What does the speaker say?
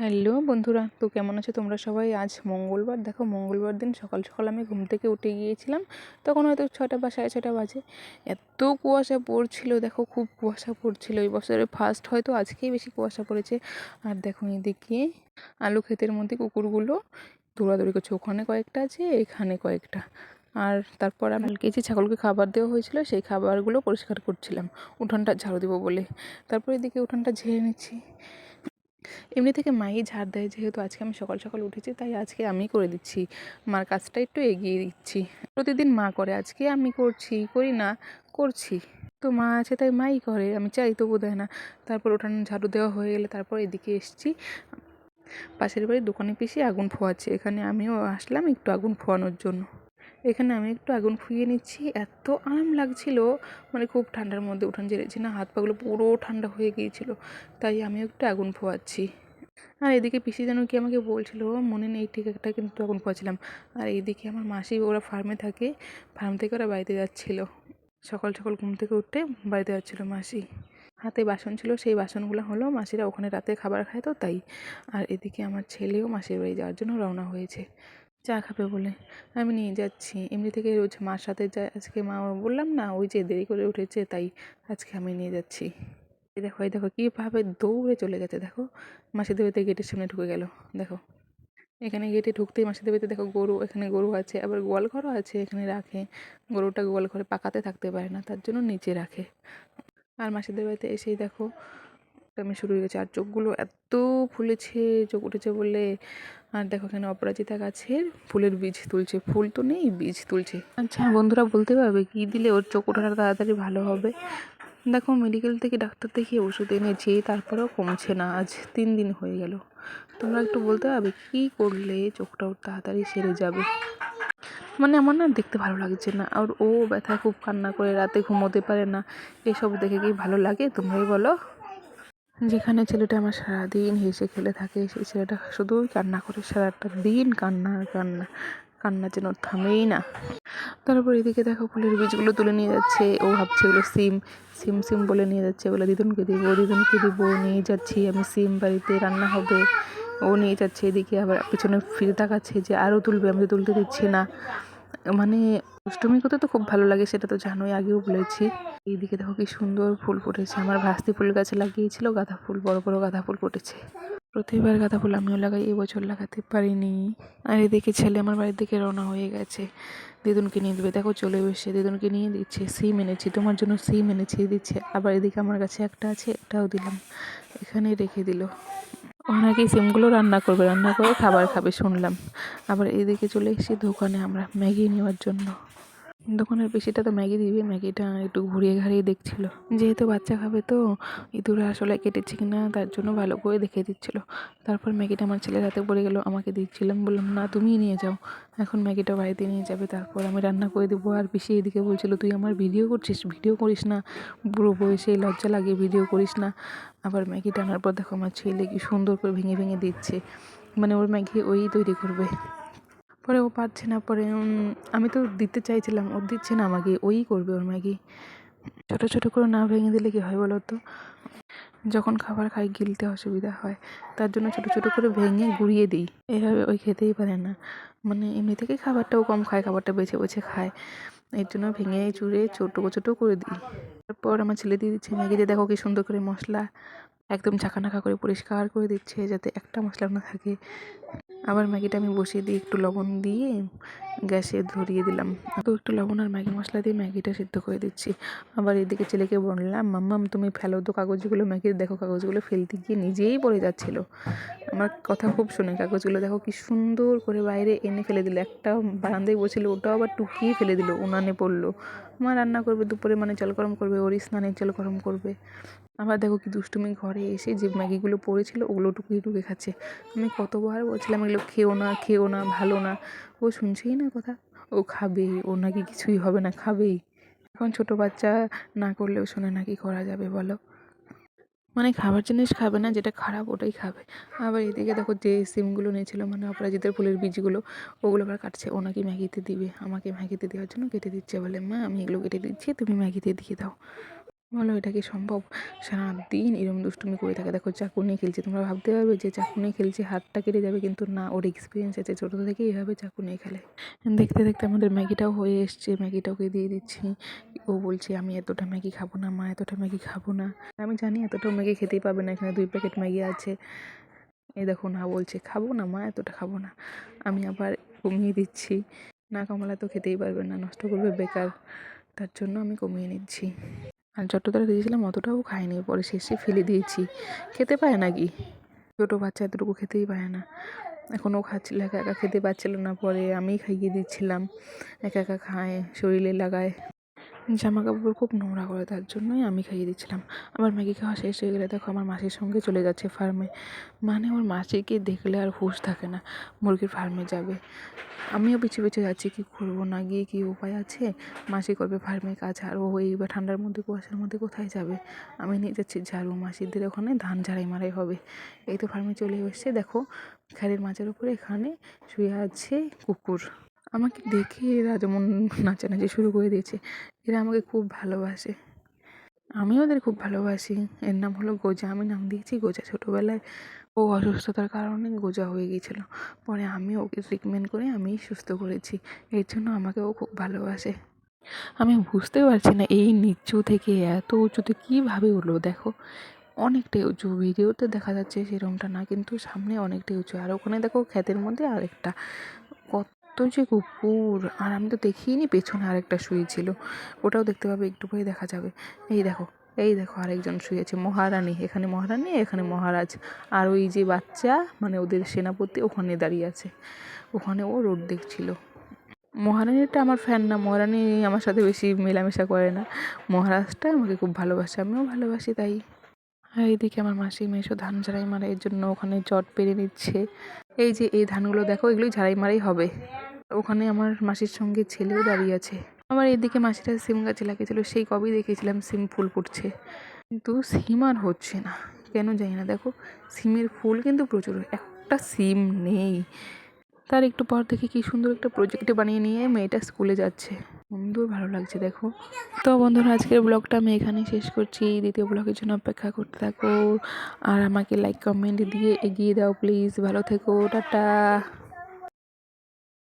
Hello বন্ধুরা, তো কেমন আছো তোমরা সবাই? আজ মঙ্গলবার। দেখো, মঙ্গলবার দিন সকাল সকাল আমি ঘুম থেকে উঠে গিয়েছিলাম। তখন হয়তো ছটা বা সাড়ে ছটা বাজে। এত কুয়াশা পড়ছিল, দেখো খুব কুয়াশা পড়ছিল। এই বছরে ফার্স্ট হয়তো আজকেই বেশি কুয়াশা পড়েছে। আর দেখো এদিকে আলু ক্ষেতের মধ্যে কুকুরগুলো দৌড়াদৌড়ি করছে। ওখানে কয়েকটা আছে, এখানে কয়েকটা। আর তারপর আমি কিছু ছাগলকে খাবার দেওয়া হয়েছিল, সেই খাবারগুলো পরিষ্কার করছিলাম। উঠানটা ঝাড়ু দেবো বলে। তারপর এদিকে উঠানটা ঝেড়ে নিচ্ছি। এমনি থেকে মাই ঝাড় দেয়, যেহেতু আজকে আমি সকাল সকাল উঠেছি, তাই আজকে আমি করে দিচ্ছি। মার কাজটা একটু এগিয়ে দিচ্ছি। প্রতিদিন মা করে, আজকে আমি করছি, করি না, করছি। তো মা আছে, তাই মাই করে, আমি চাই তবু দেয় না। তারপর ওঠান, ঝাড়ু দেওয়া হয়ে গেলে তারপর এদিকে এসছি। পাশের বাড়ির দোকানে পিসি আগুন ফোয়াচ্ছে, এখানে আমিও আসলাম একটু আগুন ফোয়ানোর জন্য। এখানে আমি একটু আগুন ফুইয়ে নিচ্ছি। এত আরাম লাগছিল। মানে খুব ঠান্ডার মধ্যে উঠান ঝেড়েছি না, হাত পাগুলো পুরো ঠান্ডা হয়ে গিয়েছিল। তাই আমি একটু আগুন ফোয়াচ্ছি। আর এদিকে পিসি যেন কি আমাকে বলছিল, মনে নেই, ঠিক একটা কিন্তু আগুন ফোয়াচ্ছিলাম। আর এইদিকে আমার মাসি, ওরা ফার্মে থাকে, ফার্ম থেকে ওরা বাড়িতে যাচ্ছিল। সকাল সকাল ঘুম থেকে উঠে বাড়িতে যাচ্ছিল মাসি। হাতে বাসন ছিল, সেই বাসনগুলো হলো মাসিরা ওখানে রাতে খাবার খায় তো তাই। আর এদিকে আমার ছেলেও মাসির বাড়ি যাওয়ার জন্য রওনা হয়েছে। চা খাবে বলে। আমি নিয়ে যাচ্ছি। এমনি থেকে রোজ মার সাথে যাই আজকে মা বললাম না, ওই যে দেরি করে উঠেছে, তাই আজকে আমি নিয়ে যাচ্ছি। এই দেখো এই দেখো, কীভাবে দৌড়ে চলে গেছে, দেখো। মাসিদের বাড়িতে গেটের সামনে ঢুকে গেল, দেখো। এখানে গেটে ঢুকতেই মাসিদের বাড়িতে দেখো গরু, এখানে গরু আছে, আবার গোয়াল ঘরও আছে, এখানে রাখে। গরুটা গোয়াল ঘরে পাকাতে থাকতে পারে না, তার জন্য নিচে রাখে। আর মাসিদের বাড়িতে এসেই দেখো আমি শুরু হয়ে গেছে। আর চোখগুলো এত ফুলেছে, চোখ উঠেছে বলে, আর দেখো এখানে অপরাজিতা গাছের ফুলের বীজ তুলছে। ফুল তো নেই, বীজ তুলছে। আচ্ছা বন্ধুরা বলতে পারবে কী দিলে ওর চোখ ওঠাটা তাড়াতাড়ি ভালো হবে? দেখো মেডিকেল থেকে ডাক্তার দেখিয়ে ওষুধ এনেছি, তারপরেও কমছে না। আজ তিন দিন হয়ে গেল। তোমরা একটু বলতে পারবে কী করলে চোখটা ওর তাড়াতাড়ি সেরে যাবে? মানে আমার না দেখতে ভালো লাগছে না। আর ও ব্যথা খুব কান্না করে, রাতে ঘুমোতে পারে না। এসব দেখে কি ভালো লাগে? তোমরাই বলো। যেখানে ছেলেটা আমার সারাদিন হেসে খেলে থাকে, সেই ছেলেটা শুধুই কান্না করে, সারাটা দিন কান্না কান্না কান্না যেন থামেই না। তারপর এদিকে দেখো ফুলের বীজগুলো তুলে নিয়ে যাচ্ছে, ও ভাবছে এগুলো সিম সিম সিম বলে নিয়ে যাচ্ছে, বলে, দিদুনকে দিব দিদুনকে দিব, নিয়ে যাচ্ছি, আমি সিম বাড়িতে, রান্না হবে। ও নিয়ে যাচ্ছে এদিকে, আবার পিছনে ফিরে তাকাচ্ছে যে আরও তুলবে, আমি তো তুলতে দিচ্ছি না। মানে অষ্টমী করতে তো খুব ভালো লাগে, সেটা তো জানোই, আগেও বলেছি। এইদিকে দেখো কি সুন্দর ফুল ফুটেছে, আমার ভাস্তি ফুল গাছে লাগিয়েছিল, গাঁদা ফুল, বড় বড় গাঁদা ফুল ফুটেছে। প্রতিবার গাঁদা ফুল আমিও লাগাই, এবছর লাগাতে পারিনি। আর এদিকে ছেলে আমার বাড়ির দিকে রওনা হয়ে গেছে, দিদুনকে নিয়ে দেবে। দেখো চলে এসে দিদুনকে নিয়ে দিচ্ছে, সিম এনেছি, তোমার জন্য সিম এনেছি, দিচ্ছে। আবার এদিকে আমার কাছে একটা আছে এটাও দিলাম এখানে রেখে দিল। ও নাকি সিমগুলো রান্না করবে, রান্না করে খাবার খাবে, শুনলাম। আবার এদিকে চলে এসেছি দোকানে আমরা ম্যাগি নেওয়ার জন্য। দোকানের বেশিটা তো ম্যাগি দিবে, ম্যাগিটা একটু ঘুরিয়ে ঘাড়িয়ে দেখছিল। যেহেতু বাচ্চা খাবে তো ইঁদুরে আসলে কেটেছে কিনা তার জন্য ভালো করে দেখে দিচ্ছিল। তারপর ম্যাগিটা আমার ছেলের হাতে পড়ে গেল, আমাকে দিচ্ছিলাম, বললাম, না, তুমিই নিয়ে যাও। এখন ম্যাগিটা বাড়িতে নিয়ে যাবে, তারপর আমি রান্না করে দেবো। আর পিসি এদিকে বলছিল, তুই আমার ভিডিও করছিস, ভিডিও করিস না। বুড়ো বয়সে লজ্জা লাগে, ভিডিও করিস না। আবার ম্যাগিটা আনার পর দেখো আমার ছেলে কি সুন্দর করে ভেঙে ভেঙে দিচ্ছে। মানে ওর ম্যাগি ওই তৈরি করবে। পরে ও পারছে না, পরে আমি তো দিতে চাইছিলাম, ও দিচ্ছে না আমাকে, ওই করবে ওর ম্যাগি। ছোটো ছোটো করে না ভেঙে দিলে কী হয় বলো তো? যখন খাবার খাই, গিলতে অসুবিধা হয়, তার জন্য ছোটো ছোটো করে ভেঙে গুঁড়িয়ে দিই। এভাবে ওই খেতেই পারে না। মানে এমনি থেকেই খাবারটাও কম খায়, খাবারটা বেছে বেছে খায়। এর জন্য ভেঙে, চুড়ে, ছোটো ছোটো করে দিই। তারপর আমার ছেলে দিয়ে দিচ্ছে ম্যাগিতে দেখো কি সুন্দর করে মশলা একদম ঝাঁকানাকা করে পরিষ্কার করে দিচ্ছে, যাতে একটা মশলা না থাকে। আবার ম্যাগিটা আমি বসিয়ে দিই একটু লবণ দিয়ে। গ্যাসে ধরিয়ে দিলাম। তো একটু লবণ আর ম্যাগি মশলা দিয়ে ম্যাগিটা সিদ্ধ করে দিচ্ছি। আবার এদিকে ছেলেকে বললাম, মাম্মাম, তুমি ফেলো তো কাগজগুলো ম্যাগির দেখো কাগজগুলো ফেলতে গিয়ে নিজেই পড়ে যাচ্ছিল। আমার কথা খুব শুনে কাগজগুলো দেখো কি সুন্দর করে বাইরে এনে ফেলে দিল। একটা বারান্দায় বসেছিল, ওটাও আবার টুকিয়ে ফেলে দিল, উনানে পড়ল। মা, রান্না করবে, দুপুরে মানে জল গরম করবে, ওর স্নানের জল গরম করবে। আবার দেখো কি দুষ্টুমি ঘরে এসে যে ম্যাগিগুলো পড়েছিল, ওগুলো টুকিয়ে টুকে খাচ্ছে। আমি কতবার বলছিলাম, এগুলো খেও না খেও না, ভালো না। ও শুনছেই না কথা। ও খাবে ও নাকি কিছুই হবে না, খাবেই। এখন ছোটো বাচ্চা না করলেও শোনে না কি করা যাবে, বলো। মানে খাবার জিনিস খাবে না, যেটা খারাপ ওটাই খাবে। আবার এদিকে দেখো যে সিমগুলো নিয়েছিল মানে অপরাজিতের ফুলের বীজগুলো, ওগুলো আবার কাটছে। ও নাকি ম্যাগিতে দিবে, আমাকে ম্যাগিতে দেওয়ার জন্য কেটে দিচ্ছে বলে, মা, আমি এগুলো কেটে দিচ্ছি, তুমি ম্যাগিতে দিয়ে দাও। বলো, এটা কি সম্ভব? সারাদিন এরকম দুষ্টুমি করে থাকে। দেখো, চাকু নিয়ে খেলছে। তোমরা ভাবতে পারবে যে চাকু নিয়ে খেলছে, হাতটা কেটে যাবে কিন্তু না, ওর এক্সপিরিয়েন্স আছে। ছোটো থেকে এইভাবে চাকু নিয়ে খেলে। দেখতে দেখতে আমাদের ম্যাগিটাও হয়ে এসছে। ম্যাগিটা ওকে দিয়ে দিচ্ছি। ও বলছে, আমি এতটা ম্যাগি খাব না, মা, এতটা ম্যাগি খাব না। আমি জানি এতটাও ম্যাগি খেতেই পাবে না, এখানে দুই প্যাকেট ম্যাগি আছে। এই দেখো না বলছে, খাব না, মা, এতটা খাব না। আমি আবার কমিয়ে দিচ্ছি। না কমলা তো খেতেই পারবে না, নষ্ট করবে বেকার। তার জন্য আমি কমিয়ে নিচ্ছি। যতটা দিয়েছিলাম অতটাও খায়নি পরে শেষে ফেলে দিয়েছি। খেতে পায় না কি? ছোটো বাচ্চা এতটুকু খেতেই পায় না। এখন ও খাচ্ছিল, একা একা খেতে পাচ্ছিল না। পরে আমি খাইয়ে দিচ্ছিলাম। একা একা খায়, শরীরে লাগায়। জামা কাপড় খুব নোংরা করে, তার জন্যই আমি খাইয়ে দিচ্ছিলাম। আমার ম্যাগি খাওয়া শেষ হয়ে গেলে দেখো আমার মাসির সঙ্গে চলে যাচ্ছে ফার্মে মানে ওর মাসিকে দেখলে আর হুঁশ থাকে না, মুরগির ফার্মে যাবে। আমিও পিছু পিছু যাচ্ছি, কী করব না, গিয়ে কী উপায় আছে? মাসি করবে ফার্মে কাজ, আর ও এইবার ঠান্ডার মধ্যে, কুয়াশার মধ্যে কোথায় যাবে? আমি নিয়ে যাচ্ছি ঝাড়ু, মাসিদের ওখানে ধান ঝাড়াই মারাই হবে। এই তো ফার্মে চলে এসছে, দেখো খ্যারের মাছের উপরে এখানে শুয়ে আছে কুকুর। আমাকে দেখে এরা যেমন নাচানাচি শুরু করে দিয়েছে, এরা আমাকে খুব ভালোবাসে। আমিও ওদের খুব ভালোবাসি। এর নাম হলো গোজা। আমি নাম দিয়েছি গোজা। ছোটোবেলায় ও অসুস্থতার কারণে গোজা হয়ে গিয়েছিল। পরে আমি ওকে ট্রিটমেন্ট করে আমিই সুস্থ করেছি। এর জন্য আমাকে ও খুব ভালোবাসে। আমি বুঝতে পারছি না এই নিচু থেকে এত উঁচুতে কীভাবে উঠল, দেখো। অনেকটাই উঁচু। ভিডিওতে দেখা যাচ্ছে সেরকমটা না, কিন্তু সামনে অনেকটাই উঁচু। আর ওখানে দেখো ক্ষেতের মধ্যে আরেকটা। কত যে কুকুর, আর আমি তো দেখিনি পেছনে আরেকটা শুয়েছিল ওটাও দেখতে পাবে, একটু পরে দেখা যাবে। এই দেখো এই দেখো আরেকজন শুয়েছে, মহারানী। এখানে মহারানী, এখানে মহারাজ। আর ওই যে বাচ্চা মানে ওদের সেনাপতি, ওখানে দাঁড়িয়ে আছে। ওখানে ও রোড দেখছিল। মহারানীটা আমার ফ্যান না, মহারানী আমার সাথে বেশি মেলামেশা করে না। মহারাজটা আমাকে খুব ভালোবাসে, আমিও ভালোবাসি তাই। আর এইদিকে আমার মাসি মেশো ধান ঝাড়াই মারা, এর জন্য ওখানে জট পেরে নিচ্ছে। এই যে এই ধানগুলো দেখো, এগুলোই ঝাড়াই মারাই হবে। ওখানে আমার মাসির সঙ্গে ছেলেও দাঁড়িয়ে আছে। আমার এইদিকে মাসিটা সিম গাছে লাগিয়েছিল, সেই কবেই দেখেছিলাম সিম ফুল ফুটছে। কিন্তু সিম আর হচ্ছে না, কেন জানি না। দেখো, সিমের ফুল কিন্তু প্রচুর, একটা সিম নেই। তার একটু পর দেখি কি সুন্দর একটা প্রজেক্টে বানিয়ে নিয়ে মেয়েটা স্কুলে যাচ্ছে। সুন্দর ভালো লাগছে, দেখো। তো বন্ধুরা, আজকের ব্লগটা আমি এখানেই শেষ করছি। দ্বিতীয় ব্লগের জন্য অপেক্ষা করতে থাকো। আর আমাকে লাইক কমেন্ট দিয়ে এগিয়ে দাও প্লিজ ভালো থেকো, টাটা।